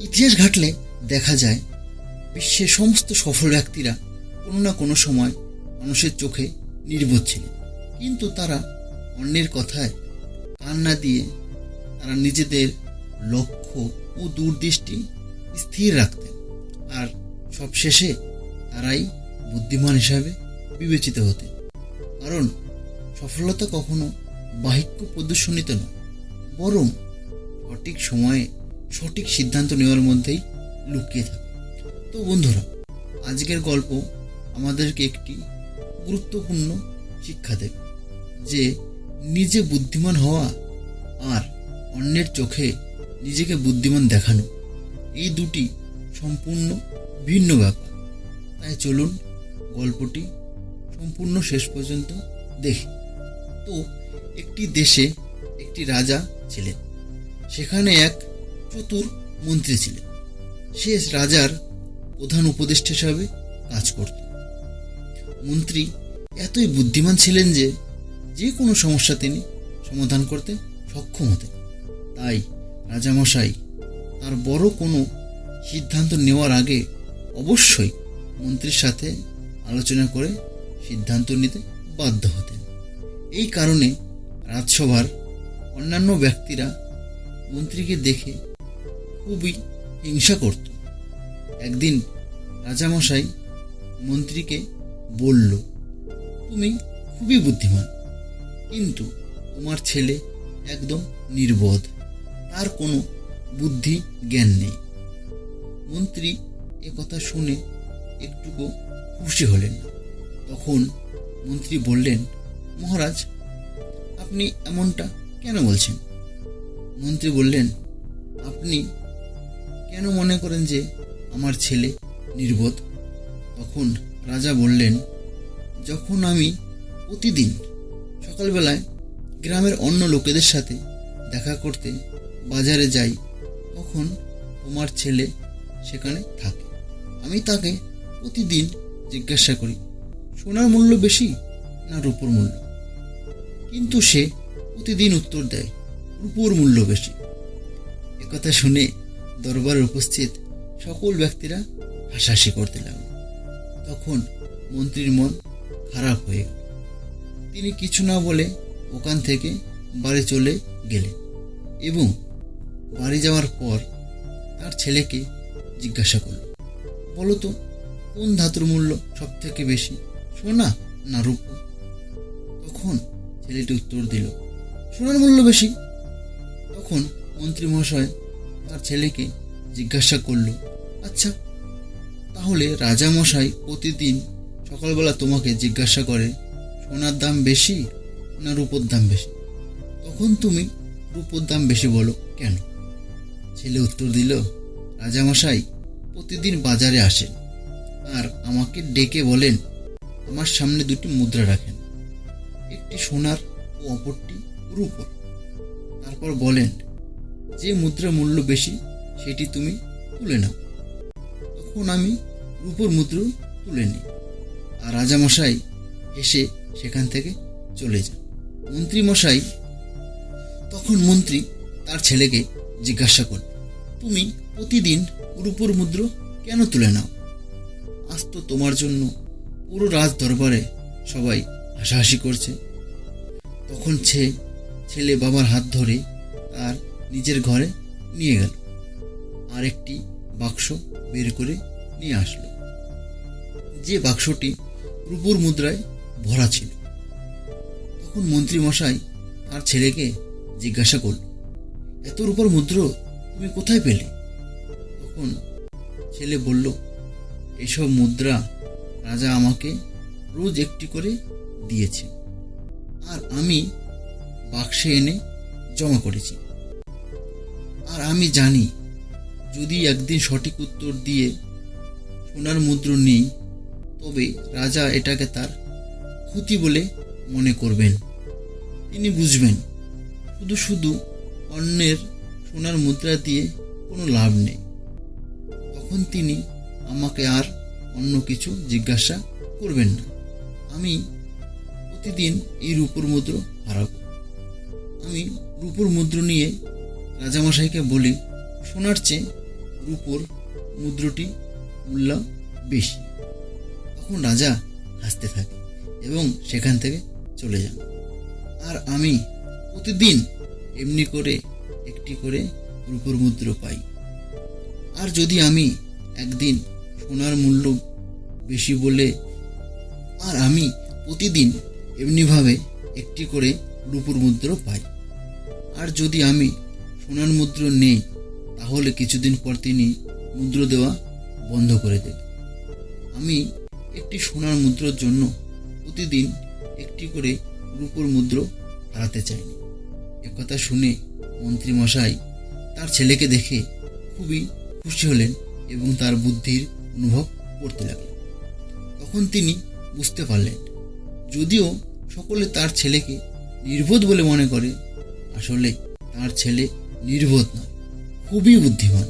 ইতিহাস ঘাটলে দেখা যায়, বিশ্বের সমস্ত সফল ব্যক্তিরা কোনো না কোনো সময় মানুষের চোখে নির্বোধ ছিলেন। কিন্তু তারা অন্যের কথায় কান না দিয়ে তারা নিজেদের লক্ষ্য ও দূরদৃষ্টি স্থির রাখতেন। আর সবশেষে তারাই বুদ্ধিমান হিসাবে বিবেচিত হতেন। কারণ সফলতা কখনো বাহিক্য প্রদর্শনীতে নয়, বরং সঠিক সময়ে সঠিক সিদ্ধান্ত নেওয়ার মধ্যেই লুকিয়ে থাকে। তো বন্ধুরা, আজকের গল্প আমাদেরকে একটি গুরুত্বপূর্ণ শিক্ষা দেবে যে নিজে বুদ্ধিমান হওয়া আর অন্যের চোখে নিজেকে বুদ্ধিমান দেখানো, এই দুটি সম্পূর্ণ ভিন্ন ব্যাপার। তাই চলুন গল্পটি সম্পূর্ণ শেষ পর্যন্ত দেখি। তো একটি দেশে একটি রাজা ছিলেন। সেখানে এক চতুর মন্ত্রী ছিলেন। সে রাজার প্রধান উপদেষ্টা হিসাবে কাজ করত মন্ত্রী এতই বুদ্ধিমান ছিলেন যে যে কোনো সমস্যা তিনি সমাধান করতে সক্ষম হতেন। তাই রাজামশাই তার বড় কোনো সিদ্ধান্ত নেওয়ার আগে অবশ্যই মন্ত্রীর সাথে আলোচনা করে সিদ্ধান্ত নিতে বাধ্য হতেন। এই কারণে রাজসভার অন্যান্য ব্যক্তিরা মন্ত্রীকে দেখে খুবই হিংসা করত। একদিন রাজামশাই মন্ত্রীকে বলল, তুমি খুবই বুদ্ধিমান, কিন্তু তোমার ছেলে একদম নির্বোধ, তার কোনো বুদ্ধি জ্ঞান নেই। মন্ত্রী এ কথা শুনে একটুকু খুশি হলেন। তখন মন্ত্রী বললেন, মহারাজ, আপনি এমনটা কেন বলছেন? মন্ত্রী বললেন, আপনি কেন মনে করেন যে আমার ছেলে নির্বোধ? তখন রাজা বললেন, যখন আমি প্রতিদিন সকালবেলায় গ্রামের অন্য লোকেদের সাথে দেখা করতে বাজারে যাই, তখন তোমার ছেলে সেখানে থাকে। আমি তাকে প্রতিদিন জিজ্ঞাসা করি, সোনার মূল্য বেশি না রূপোর মূল্য? কিন্তু সে প্রতিদিন উত্তর দেয়, রূপোর মূল্য বেশি। একথা শুনে দরবারে উপস্থিত সকল ব্যক্তিরা হাসাহাসি করতে লাগল। তখন মন্ত্রীর মন খারাপ হয়ে গেল। তিনি কিছু না বলে ওখান থেকে বাড়ি চলে গেলেন এবং বাড়ি যাওয়ার পর তার ছেলেকে জিজ্ঞাসা করল, বলো তো, কোন ধাতুর মূল্য সব থেকে বেশি, সোনা না রূপ? তখন ছেলেটি উত্তর দিল, সোনার মূল্য বেশি। তখন মন্ত্রী মহাশয় তার ছেলেকে জিজ্ঞাসা করল আচ্ছা তাহলে রাজা মশাই প্রতিদিন সকালবেলা তোমাকে জিজ্ঞাসা করে সোনার দাম বেশি না রূপোর দাম বেশি? তখন তুমি রূপোর দাম বেশি বলো, কেন? ছেলে উত্তর দিল, রাজামশাই প্রতিদিন বাজারে আসেন আর আমাকে ডেকে বলেন, আমার সামনে দুটি মুদ্রা রাখেন, একটি সোনার ও অপরটি রূপোর। তারপর বলেন যে মুদ্রা মূল্য বেশি, সেটি তুমি তুলে নাও। তখন আমি রূপোর মুদ্রা তুলে নিই। আর রাজামশাই এসে সেখান থেকে চলে যান। মন্ত্রী মশাই তখন মন্ত্রী তার ছেলেকে জিজ্ঞাসা করল তুমি প্রতিদিন রূপোর মুদ্র কেন তুলে নাও? আজ তো তোমার জন্য পুরো রাজ দরবারে সবাই হাসাহাসি করছে। তখন সে ছেলে বাবার হাত ধরে তার নিজের ঘরে নিয়ে গেল। আর একটি বাক্স বের করে নিয়ে আসলো। যে বাক্সটি রূপুর মুদ্রায় ভরা ছিল। তখন মন্ত্রী মশাই তার ছেলেকে জিজ্ঞাসা করল এত রূপার মুদ্র তুমি কোথায় পেলে? তখন ছেলে বলল, এসব মুদ্রা রাজা আমাকে রোজ একটি করে দিয়েছে। আর আমি বাক্সে এনে জমা করেছি। আর আমি জানি, যদি একদিন সঠিক উত্তর দিয়ে সোনার মুদ্র নেই, তবে রাজা এটাকে তার ক্ষতি বলে মনে করবেন। তিনি বুঝবেন, শুধু শুধু অন্যের সোনার মুদ্রা দিয়ে কোনো লাভ নেই। তখন তিনি আমাকে আর অন্য কিছু জিজ্ঞাসা করবেন না। আমি প্রতিদিন এই রূপর মুদ্র হারাব। আমি রূপর মুদ্র নিয়ে রাজামশাইকে বলি, সোনার চেয়ে রূপোর মুদ্রটি মূল্য বেশি। তখন রাজা হাসতে থাকে এবং সেখান থেকে চলে যান। আর আমি প্রতিদিন এমনি করে একটি করে রূপোর মুদ্র পাই। আর যদি আমি একদিন সোনার মূল্য বেশি বলে, আর আমি প্রতিদিন এমনিভাবে একটি করে রূপোর মুদ্র পাই। আর যদি আমি সোনার মুদ্র নেই, তাহলে কিছুদিন পর তিনি মুদ্র দেওয়া বন্ধ করে দেবে আমি একটি সোনার মুদ্রার জন্য প্রতিদিন একটি করে রূপোর মুদ্র হারাতে চাইনি। একথা শুনে মন্ত্রী মশাই তার ছেলেকে দেখে খুবই খুশি হলেন এবং তার বুদ্ধির অনুভব করতে লাগলেন। তখন তিনি বুঝতে পারলেন, যদিও সকলে তার ছেলেকে নির্বোধ বলে মনে করে, আসলে তার ছেলে নির্বোধ নয়, খুবই বুদ্ধিমান।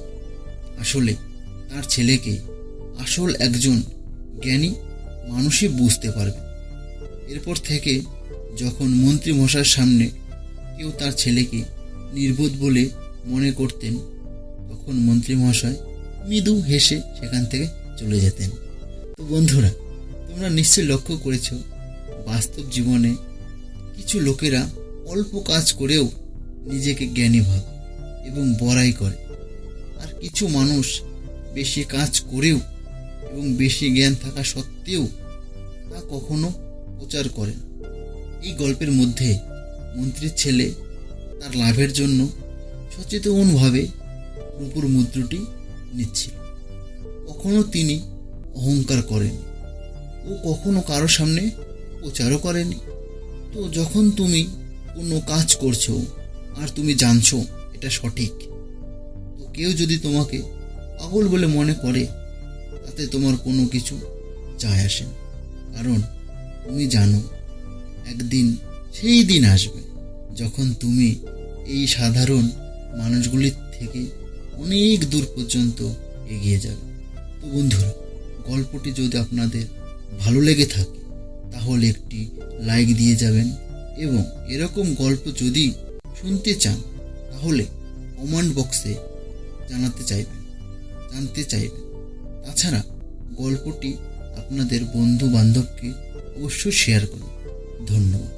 আসলে তার ছেলেকে আসল একজন জ্ঞানী মানুষই বুঝতে পারবে। এরপর থেকে যখন মন্ত্রী মশার সামনে কেউ তার ছেলেকে নির্বোধ বলে মনে করতেন, তখন মন্ত্রী মহাশয় মৃদু হেসে সেখান থেকে চলে যেতেন। তো বন্ধুরা, তোমরা নিশ্চয়ই লক্ষ্য করেছ, বাস্তব জীবনে কিছু লোকেরা অল্প কাজ করেও নিজেকে জ্ঞানী ভাবে এবং বড়াই করে। আর কিছু মানুষ বেশি কাজ করেও এবং বেশি জ্ঞান থাকা সত্ত্বেও তা কখনো প্রচার করে না। এই গল্পের মধ্যে মন্ত্রীর ছেলে তার লাভের জন্য সচেতনভাবে রূপুর মুদ্রটি নিচ্ছিল। কখনো তিনি অহংকার করেনি ও কখনো কারও সামনে প্রচারও করেনি তো যখন তুমি কোনো কাজ করছ আর তুমি জানছো এটা সঠিক। তো কেউ যদি তোমাকে পাগল বলে মনে করে, তাতে তোমার কোনো কিছু যায় আসে না। কারণ তুমি জানো, একদিন সেই দিন আসবে যখন তুমি এই সাধারণ মানুষগুলির থেকে অনেক দূর পর্যন্ত এগিয়ে যাবে। তো বন্ধুরা, গল্পটি যদি আপনাদের ভালো লেগে থাকে, তাহলে একটি লাইক দিয়ে যাবেন এবং এরকম গল্প যদি শুনতে চান তাহলে কমেন্ট বক্সে জানাতে চাইবেন, জানতে চাইবেন। তাছাড়া গল্পটি আপনাদের বন্ধু বান্ধবকে অবশ্যই শেয়ার করুন। ধন্যবাদ।